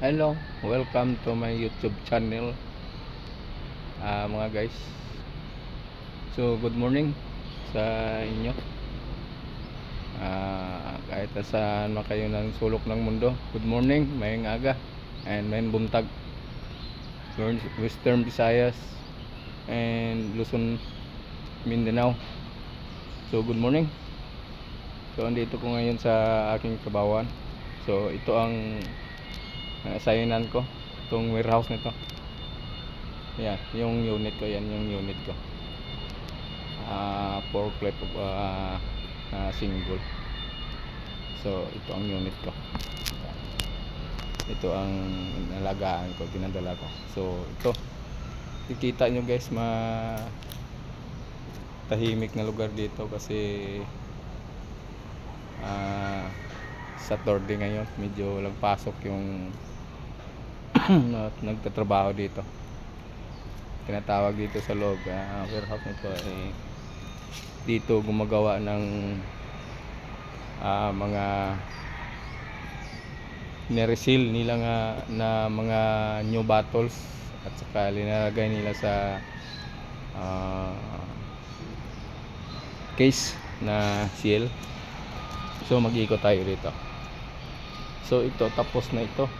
Hello, welcome to my YouTube channel. Ah, mga guys. So good morning sa inyo. Ah, Kahit saan na kayo ng sulok ng mundo Good morning, mayang aga And mayang buntag. Western Visayas And Luzon, Mindanao. So good morning. So andito ko ngayon sa aking kabawan. So ito ang uh, sayinan ko itong warehouse nito yan yung unit ko yan yung unit ko. Ah forklift uh, uh, single. So ito ang unit ko. Ito ang nalagaan ko dinadala ko. So ito. Kikita nyo guys ma tahimik na lugar dito kasi ah Saturday ngayon medyo walang pasok yung na nagtatrabaho dito. Tinatawag dito sa loob ah, warehouse nito eh, dito gumagawa ng ah, mga nireseal nila nga na mga new bottles at saka linalagay nila sa ah, case na seal. So mag-ikot tayo rito so ito tapos na ito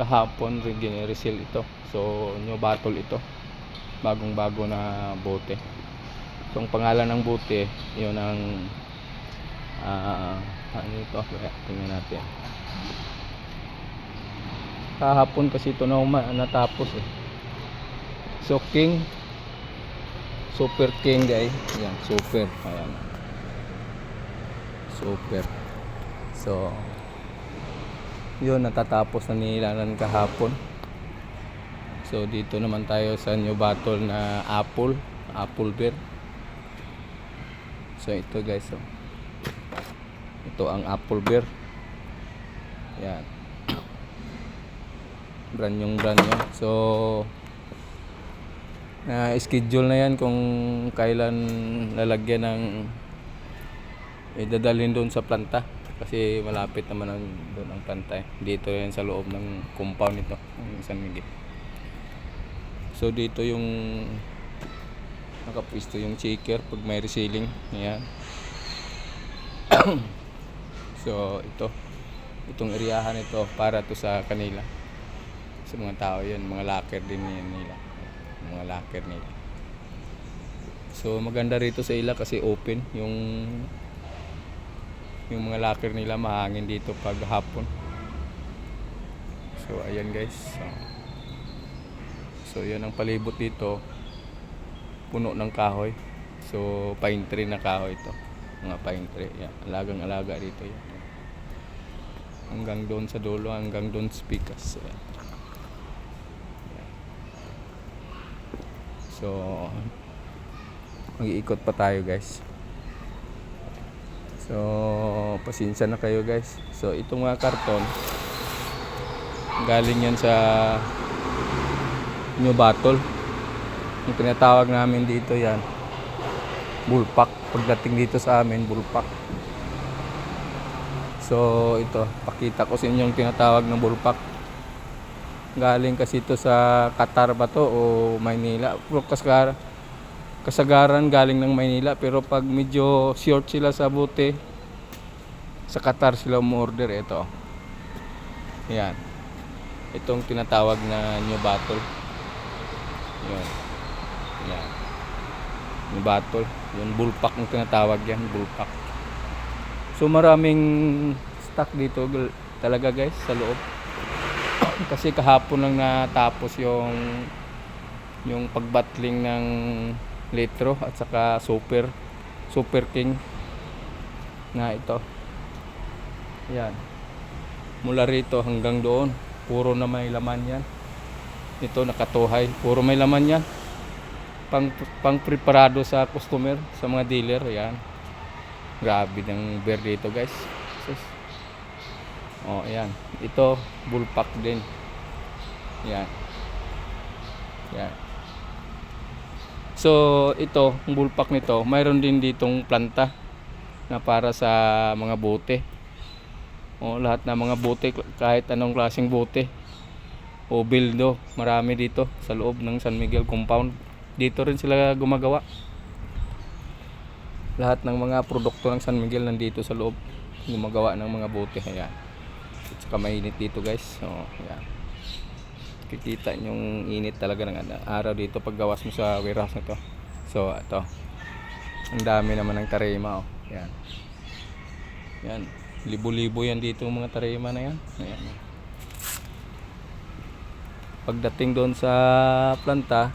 kahapon reseal ito. So new bottle ito. Bagong bago na bote. So ang pangalan ng bote yun ang ah ano ito tingnan natin. Kahapon kasi ito na natapos eh. So king super king guys yan super. Ayan. Super. So yun natatapos na nilalan kahapon. So dito naman tayo sa new bottle na apple apple beer so ito guys so ito ang apple beer yan. Brand yung brand niya. So na schedule na yan kung kailan lalagyan ng idadalhin doon sa planta kasi malapit naman ang, doon ang planta eh. dito yan sa loob ng compound nito ng San Miguel. So dito yung nakapwisto yung shaker pag may resealing ayan. So ito. Itong iriyahan ito para to sa kanila. Sa mga tao yan mga locker din yan nila. Mga locker nila. So maganda rito sa ila kasi open yung yung mga locker nila mahangin dito pag hapon. So ayan guys. So, so yan ang palibot dito. Puno ng kahoy. So pine tree na kahoy ito mga pine tree. Yan. alagang alaga dito yan hanggang doon sa dulo hanggang doon sa pikas. Yan. Yan. so mag-iikot pa tayo guys So, pasensya na kayo guys. So, itong mga karton, galing yan sa new bottle. Yung tinatawag namin dito yan, bullpack. Pagdating dito sa amin, bullpack. So, ito, pakita ko sa inyo yung tinatawag ng bullpack. Galing kasi ito sa Qatar ba to o Maynila. Pero kasgar, kasagaran galing ng Maynila pero pag medyo short sila sa bote sa Qatar sila umorder ito yan. Itong tinatawag na new bottle yan yan. New bottle yung bullpack yung tinatawag yan bullpack so maraming stock dito talaga guys sa loob. Kasi kahapon lang natapos yung yung pagbatling ng litro at saka super super king na ito. Yan. Mula rito hanggang doon puro na may laman yan. Ito nakatuhay. Puro may laman yan. Pang, pang preparado sa customer sa mga dealer yan. Grabe ng beer dito guys. Sus. oh yan. Ito bullpack din. Yan. Yan So ito, ang bullpack nito, mayroon din ditong planta na para sa mga bote. O lahat ng mga bote kahit anong klaseng bote o bildo, marami dito sa loob ng San Miguel compound. Dito rin sila gumagawa. Lahat ng mga produkto ng San Miguel nandito sa loob gumagawa ng mga bote. Ayan. At saka mainit dito guys. So, ayan. Kikita yung init talaga ng ano, araw dito pag gawas mo sa warehouse na to. So, ito. Ang dami naman ng tarima. Oh. Ayan. Yan. Libo-libo yan dito mga tarima na yan. Ayan. Pagdating doon sa planta,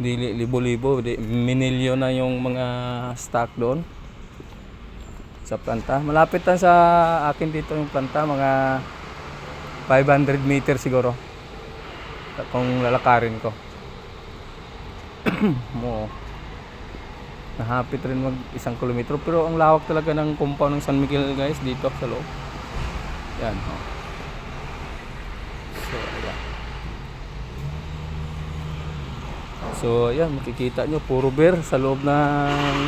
dili libo-libo, di, minilyo na yung mga stock doon sa planta. Malapit lang sa akin dito yung planta, mga 500 meter siguro. Kung lalakarin ko. Mo. Nahapit rin mag isang kilometro pero ang lawak talaga ng compound ng San Miguel guys dito sa loob. Yan. Oh. So, ayan. So, ayan, makikita nyo, puro beer sa loob ng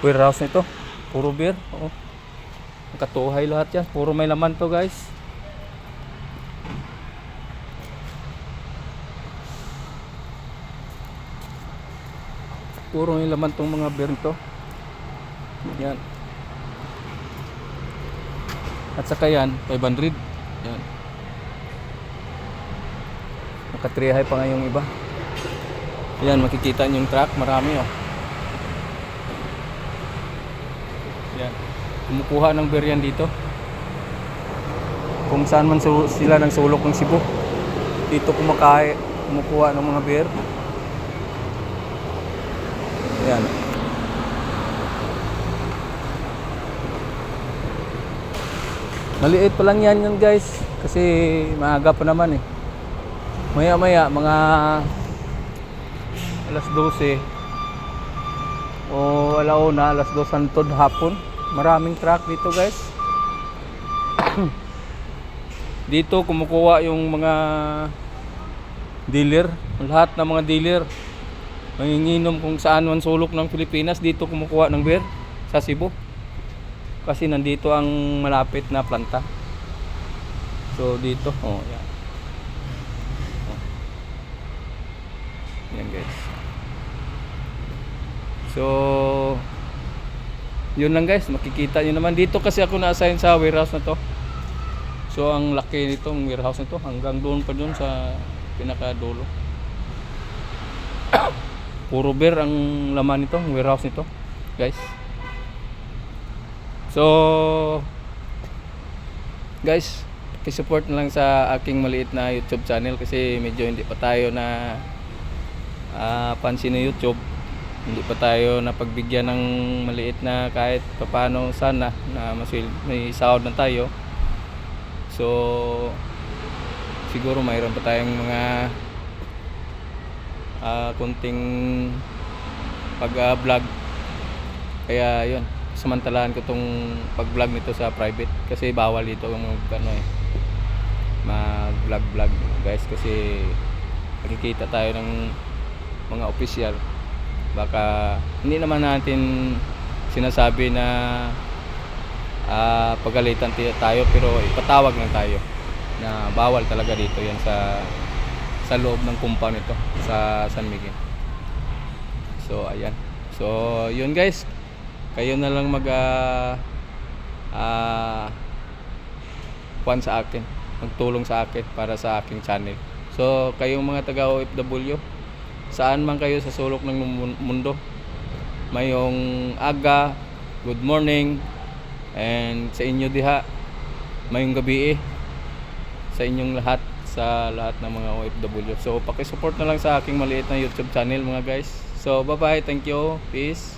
warehouse nito. Puro beer. Oo. Nakatuhay lahat yan. Puro may laman to guys. Puro may laman tong mga beer to. Yan. At saka yan, 500. Yan. Nakatrihay pa nga yung iba. Yan, makikita niyo yung truck, marami oh. Yan. Kumukuha ng beer yan dito. Kung saan man sila ng sulok ng Cebu. Dito kumakain, kumukuha ng mga beer. Yan. Maliit pa lang yan yan guys. Kasi maaga pa naman eh. Maya maya mga alas 12 o alauna alas 2 santod hapon. Maraming truck dito guys. dito kumukuha yung mga dealer. Lahat ng mga dealer. Manginginom kung saan man sulok ng Pilipinas. Dito kumukuha ng beer sa Cebu. Kasi nandito ang malapit na planta. So dito, oh, yan. Oh. Yan guys. So yun lang guys, makikita nyo naman dito kasi ako na-assign sa warehouse na to. So ang laki nitong warehouse nito hanggang doon pa doon sa pinakadulo. Puro beer ang laman nito, warehouse nito, guys. So guys, support na lang sa aking maliit na YouTube channel kasi medyo hindi pa tayo na ah, pansin ng YouTube. Hindi pa tayo napagbigyan ng maliit na kahit papaano sana na masil may sahod na tayo. So siguro mayroon pa tayong mga ah, kunting pag-vlog. Kaya yun, samantalahan ko tong pag-vlog nito sa private. Kasi bawal dito mag ano eh mag-vlog vlog guys. Kasi nakikita tayo ng mga official. Baka hindi naman natin sinasabi na ah, pagalitan tayo pero ipatawag lang tayo na bawal talaga dito yan sa sa loob ng compound ito sa San Miguel. So ayan. So yun guys. Kayo na lang mag ah ah, kuwan sa akin. Magtulong sa akin para sa aking channel. So kayong mga taga OFW saan man kayo sa sulok ng mun- mundo mayong aga good morning and sa inyo diha mayong gabi eh. Sa inyong lahat sa lahat ng mga OFW so paki-support na lang sa aking maliit na YouTube channel mga guys. So bye bye thank you. Peace